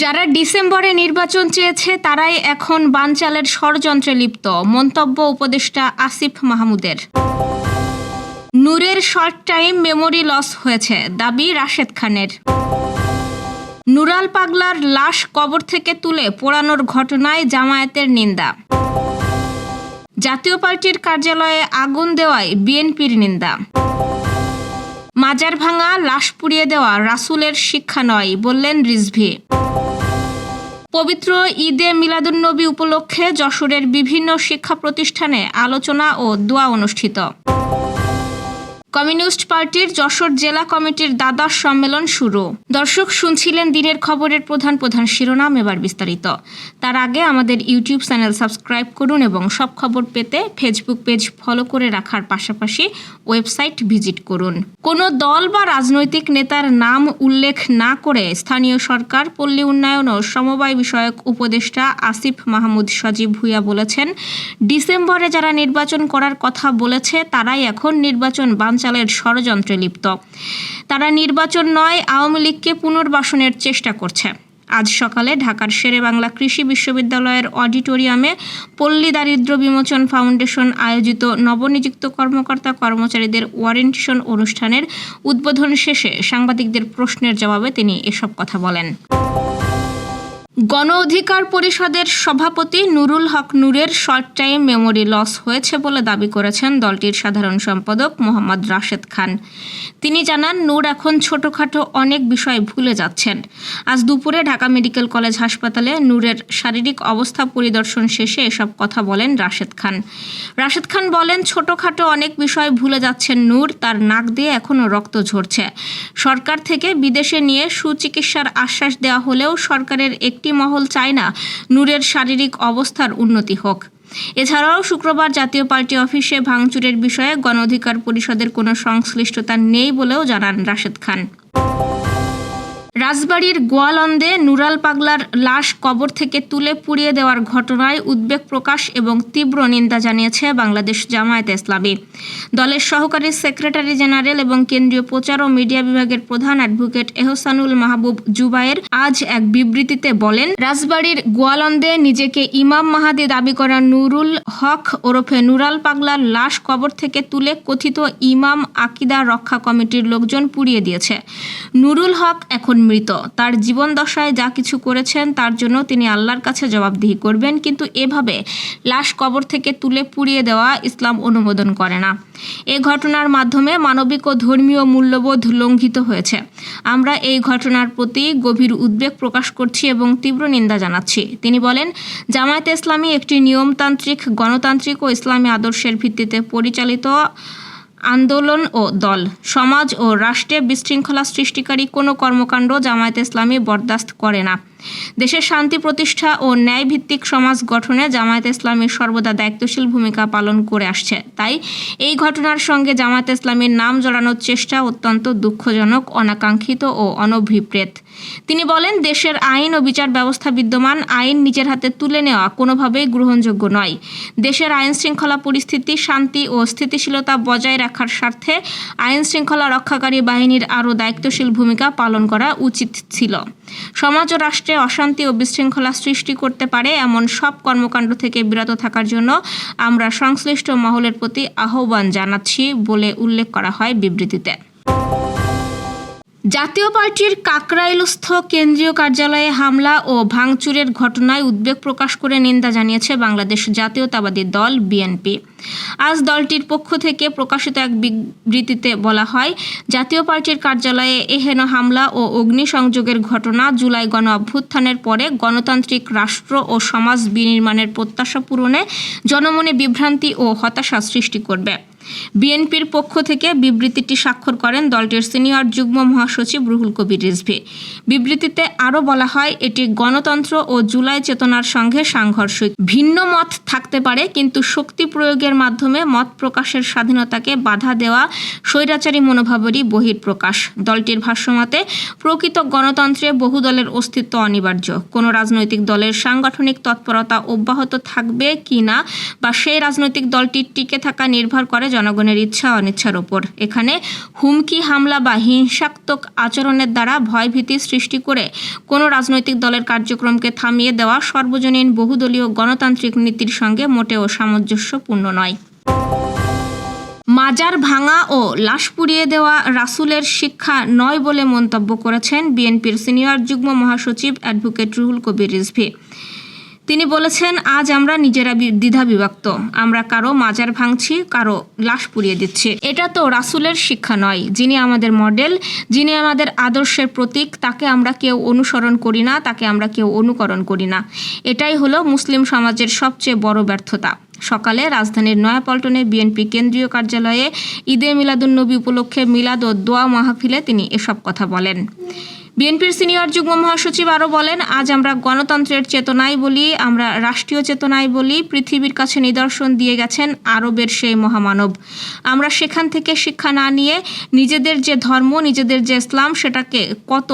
যারা ডিসেম্বরে নির্বাচন চেয়েছে, তারাই এখন বানচালের ষড়যন্ত্রে লিপ্ত। মন্তব্য উপদেষ্টা আসিফ মাহমুদের। নূরের শর্ট টাইম মেমোরি লস হয়েছে, দাবি রাশেদ খানের। নুরাল পাগলার লাশ কবর থেকে তুলে পোড়ানোর ঘটনায় জামায়াতের নিন্দা। জাতীয় পার্টির কার্যালয়ে আগুন দেওয়ায় বিএনপির নিন্দা। মাজার ভাঙা লাশ পুড়িয়ে দেওয়া রাসুলের শিক্ষা নয়, বললেন রিজভি। পবিত্র ঈদে মিলাদুন্নবী উপলক্ষে যশোরের বিভিন্ন শিক্ষা প্রতিষ্ঠানে আলোচনা ও দোয়া অনুষ্ঠিত। কমিউনিস্ট পার্টির যশোর জেলা কমিটির দ্বাদশ সম্মেলন শুরু। দর্শক, শুনছিলেন দিনের খবরের প্রধান প্রধান শিরোনাম, এবার বিস্তারিত। তার আগে আমাদের ইউটিউব চ্যানেল সাবস্ক্রাইব করুন এবং সব খবর পেতে ফেসবুক পেজ ফলো করে রাখার পাশাপাশি ওয়েবসাইট ভিজিট করুন। কোনো দল বা রাজনৈতিক নেতার নাম উল্লেখ না করে স্থানীয় সরকার, পল্লী উন্নয়ন ও সমবায় বিষয়ক উপদেষ্টা আসিফ মাহমুদ সজীব ভুইয়া বলেছেন, ডিসেম্বরে যারা নির্বাচন করার কথা বলেছে, তারাই এখন নির্বাচন বানচালের ষড়যন্ত্রে লিপ্ত। তারা নির্বাচন নয়, আওয়ামী লীগকে পুনর্বাসনের চেষ্টা করছে। আজ সকালে ঢাকার শেরেবাংলা কৃষি বিশ্ববিদ্যালয়ের অডিটোরিয়ামে পল্লী দারিদ্র বিমোচন ফাউন্ডেশন আয়োজিত নবনিযুক্ত কর্মকর্তা কর্মচারীদের ওয়ারেন্টেশন অনুষ্ঠানের উদ্বোধন শেষে সাংবাদিকদের প্রশ্নের জবাবে তিনি এসব কথা বলেন। গণ অধিকার পরিষদের সভাপতি নুরুল হক নূরের শর্ট টাইম মেমোরি লস হয়েছে বলে দাবি করেছেন দলটির সাধারণ সম্পাদক মোহাম্মদ রাশেদ খান। তিনি জানান, নূর এখন ছোটখাটো অনেক বিষয় ভুলে যাচ্ছেন। আজ দুপুরে ঢাকা মেডিকেল কলেজ হাসপাতালে নূরের শারীরিক অবস্থা পরিদর্শন শেষে এসব কথা বলেন রাশেদ খান। রাশেদ খান বলেন, ছোটখাটো অনেক বিষয় ভুলে যাচ্ছেন নূর, তার নাক দিয়ে এখনও রক্ত ঝরছে। সরকার থেকে বিদেশে নিয়ে সুচিকিৎসার আশ্বাস দেওয়া হলেও সরকারের একটি মহল চায় না নূরের শারীরিক অবস্থার উন্নতি হোক। এছাড়াও শুক্রবার জাতীয় পার্টি অফিসে ভাঙচুরের বিষয়ে গণ অধিকার পরিষদের কোনো সংশ্লিষ্টতা নেই বলেও জানান রাশেদ খান। রাজবাড়ীর গোয়ালন্দে নুরাল পাগলার লাশ কবর থেকে তুলে পুড়িয়ে দেওয়ার ঘটনায় উদ্বেগ প্রকাশ এবং তীব্র নিন্দা জানিয়েছে বাংলাদেশ জামায়াতে ইসলামী। দলের সহকারী সেক্রেটারি জেনারেল এবং কেন্দ্রীয় প্রচার ও মিডিয়া বিভাগের প্রধান অ্যাডভোকেট এহসানুল মাহবুব জুবায়ের আজ এক বিবৃতিতে বলেন, রাজবাড়ির গোয়ালন্দে নিজেকে ইমাম মাহাদি দাবি করা নুরুল হক ওরফে নুরাল পাগলার লাশ কবর থেকে তুলে কথিত ইমাম আকিদা রক্ষা কমিটির লোকজন পুড়িয়ে দিয়েছে। নুরুল হক এখন মৃত। তার জীবন দশায় যা কিছু করেছেন, তার জন্য তিনি আল্লাহর কাছে জবাবদিহি করবেন, কিন্তু এভাবে লাশ কবর থেকে তুলে পুড়িয়ে দেওয়া ইসলাম অনুমোদন করে না। এ ঘটনার মাধ্যমে মানবিক ও ধর্মীয় মূল্যবোধ লঙ্ঘিত হয়েছে। আমরা এই ঘটনার প্রতি গভীর উদ্বেগ প্রকাশ করছি এবং তীব্র নিন্দা জানাচ্ছি। তিনি বলেন, জামায়াতে ইসলামী একটি নিয়মতান্ত্রিক, গণতান্ত্রিক ও ইসলামী আদর্শের ভিত্তিতে পরিচালিত আন্দোলন ও দল, সমাজ ও রাষ্ট্রে বিশৃঙ্খলা সৃষ্টিকারী কোনো কর্মকাণ্ড জামায়াতে ইসলামী বরদাস্ত করে না। দেশের শান্তি প্রতিষ্ঠা ও ন্যায়ভিত্তিক সমাজ গঠনে জামায়াতে ইসলামী সর্বদা দায়িত্বশীল ভূমিকা পালন করে আসছে। তাই এই ঘটনার সঙ্গে জামায়াতে ইসলামীর নাম জড়ানোর চেষ্টা অত্যন্ত দুঃখজনক, অনাকাঙ্ক্ষিত ও অনভিপ্রেত। তিনি বলেন, দেশের আইন ও বিচার ব্যবস্থা বিদ্যমান, আইন নিজের হাতে তুলে নেওয়া কোনোভাবেই গ্রহণযোগ্য নয়। দেশের আইন শৃঙ্খলা পরিস্থিতি, শান্তি ও স্থিতিশীলতা বজায় রাখার স্বার্থে আইন শৃঙ্খলা রক্ষাকারী বাহিনীর আরও দায়িত্বশীল ভূমিকা পালন করা উচিত ছিল। সমাজ ও রাষ্ট্রে অশান্তি ও বিশৃঙ্খলা সৃষ্টি করতে পারে এমন সব কর্মকাণ্ড থেকে বিরত থাকার জন্য আমরা সংশ্লিষ্ট মহলের প্রতি আহ্বান জানাচ্ছি বলে উল্লেখ করা হয় বিবৃতিতে। জাতীয় পার্টির কাকরাইলস্থ কেন্দ্রীয় কার্যালয়ে হামলা ও ভাঙচুরের ঘটনায় উদ্বেগ প্রকাশ করে নিন্দা জানিয়েছে বাংলাদেশ জাতীয়তাবাদী দল, বিএনপি। আজ দলটির পক্ষ থেকে প্রকাশিত এক বিবৃতিতে বলা হয়, জাতীয় পার্টির কার্যালয়ে এহেন হামলা ও অগ্নিসংযোগের ঘটনা জুলাই গণ অভ্যুত্থানের পরে গণতান্ত্রিক রাষ্ট্র ও সমাজ বিনির্মাণের প্রত্যাশা পূরণে জনমনে বিভ্রান্তি ও হতাশা সৃষ্টি করবে। বিএনপির পক্ষ থেকে বিবৃতিটি স্বাক্ষর করেন দলটির সিনিয়র যুগ্ম মহাসচিব রুহুল কবির রিজভি। বিবৃতিতে আরও বলা হয়, এটি গণতন্ত্র ও জুলাই চেতনার সঙ্গে সাংঘর্ষিক। ভিন্ন মত থাকতে পারে, কিন্তু শক্তি প্রয়োগের মাধ্যমে মত প্রকাশের স্বাধীনতাকে বাধা দেওয়া স্বৈরাচারী মনোভাবেরই বহিঃপ্রকাশ। দলটির ভাষ্যমতে, প্রকৃত গণতন্ত্রে বহু দলের অস্তিত্ব অনিবার্য। কোনো রাজনৈতিক দলের সাংগঠনিক তৎপরতা অব্যাহত থাকবে কি না, বা সেই রাজনৈতিক দলটির টিকে থাকা নির্ভর করে জনগণের ইচ্ছা অনিচ্ছার ওপর। এখানে হুমকি, হামলা বা হিংসাত্মক আচরণের দ্বারা ভয়ভীতি সৃষ্টি করে কোনো রাজনৈতিক দলের কার্যক্রমকে থামিয়ে দেওয়া সর্বজনীন বহুদলীয় গণতান্ত্রিক নীতির সঙ্গে মোটেও সামঞ্জস্যপূর্ণ নয়। মাজার ভাঙা ও লাশ পুড়িয়ে দেওয়া রাসুলের শিক্ষা নয় বলে মন্তব্য করেছেন বিএনপির সিনিয়র যুগ্ম মহাসচিব অ্যাডভোকেট রুহুল কবির রিজভি। তিনি বলেছেন, আজ আমরা নিজেরা দ্বিধা বিভক্ত। আমরা কারও মাজার ভাঙছি, কারও লাশ পুড়িয়ে দিচ্ছি। এটা তো রাসুলের শিক্ষা নয়। যিনি আমাদের মডেল, যিনি আমাদের আদর্শের প্রতীক, তাকে আমরা কেউ অনুসরণ করি না, তাকে আমরা কেউ অনুকরণ করি না। এটাই হলো মুসলিম সমাজের সবচেয়ে বড় ব্যর্থতা। সকালে রাজধানীর নয়াপল্টনে বিএনপি কেন্দ্রীয় কার্যালয়ে ঈদে মিলাদুন্নবী উপলক্ষে মিলাদ ও দোয়া মাহফিলে তিনি এসব কথা বলেন। বিএনপির সিনিয়র যুগ্ম মহাসচিব আরও বলেন, আজ আমরা গণতন্ত্রের চেতনায় বলি, আমরা রাষ্ট্রীয় চেতনায় বলি, পৃথিবীর কাছে নিদর্শন দিয়ে গেছেন আরবের সেই মহামানব। আমরা সেখান থেকে শিক্ষা না নিয়ে নিজেদের যে ধর্ম, নিজেদের যে ইসলাম, সেটাকে কত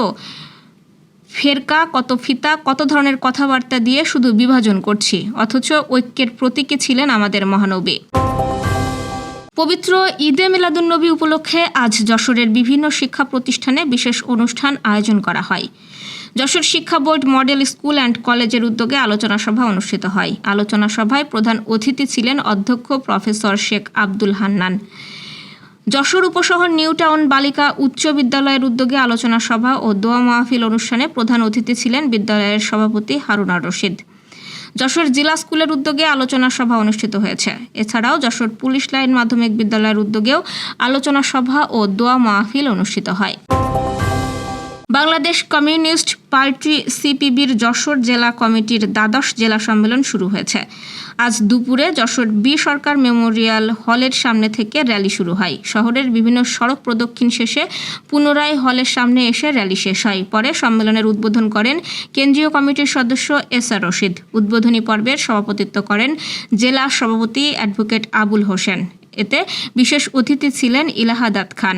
ফেরকা, কত ফিতা, কত ধরনের কথাবার্তা দিয়ে শুধু বিভাজন করছি, অথচ ঐক্যের প্রতীকী ছিলেন আমাদের মহানবী। পবিত্র ঈদে মিলাদুন্নবী উপলক্ষে আজ যশোরের বিভিন্ন শিক্ষা প্রতিষ্ঠানে বিশেষ অনুষ্ঠান আয়োজন করা হয়। যশোর শিক্ষা বোর্ড মডেল স্কুল অ্যান্ড কলেজের উদ্যোগে আলোচনা সভা অনুষ্ঠিত হয়। আলোচনা সভায় প্রধান অতিথি ছিলেন অধ্যক্ষ প্রফেসর শেখ আব্দুল হান্নান। যশোর উপশহর নিউ টাউন বালিকা উচ্চ বিদ্যালয়ের উদ্যোগে আলোচনা সভা ও দোয়া মাহফিল অনুষ্ঠানে প্রধান অতিথি ছিলেন বিদ্যালয়ের সভাপতি হারুনা রশিদ। যশোর জেলা স্কুলের উদ্যোগে আলোচনা সভা অনুষ্ঠিত হয়েছে। এছাড়াও যশোর পুলিশ লাইন মাধ্যমিক বিদ্যালয়ের উদ্যোগেও আলোচনা সভা ও দোয়া মাহফিল অনুষ্ঠিত হয়। বাংলাদেশ কমিউনিস্ট পার্টি সিপিবির যশোর জেলা কমিটির দ্বাদশ জেলা সম্মেলন শুরু হয়েছে। আজ দুপুরে যশোর বি সরকার মেমোরিয়াল হলের সামনে থেকে র্যালি শুরু হয়। শহরের বিভিন্ন সড়ক প্রদক্ষিণ শেষে পুনরায় হলের সামনে এসে র্যালি শেষ হয়। পরে সম্মেলনের উদ্বোধন করেন কেন্দ্রীয় কমিটির সদস্য এস আর রশিদ। উদ্বোধনী পর্বের সভাপতিত্ব করেন জেলা সভাপতি অ্যাডভোকেট আবুল হোসেন। এতে বিশেষ অতিথি ছিলেন ইলাহাদাত খান।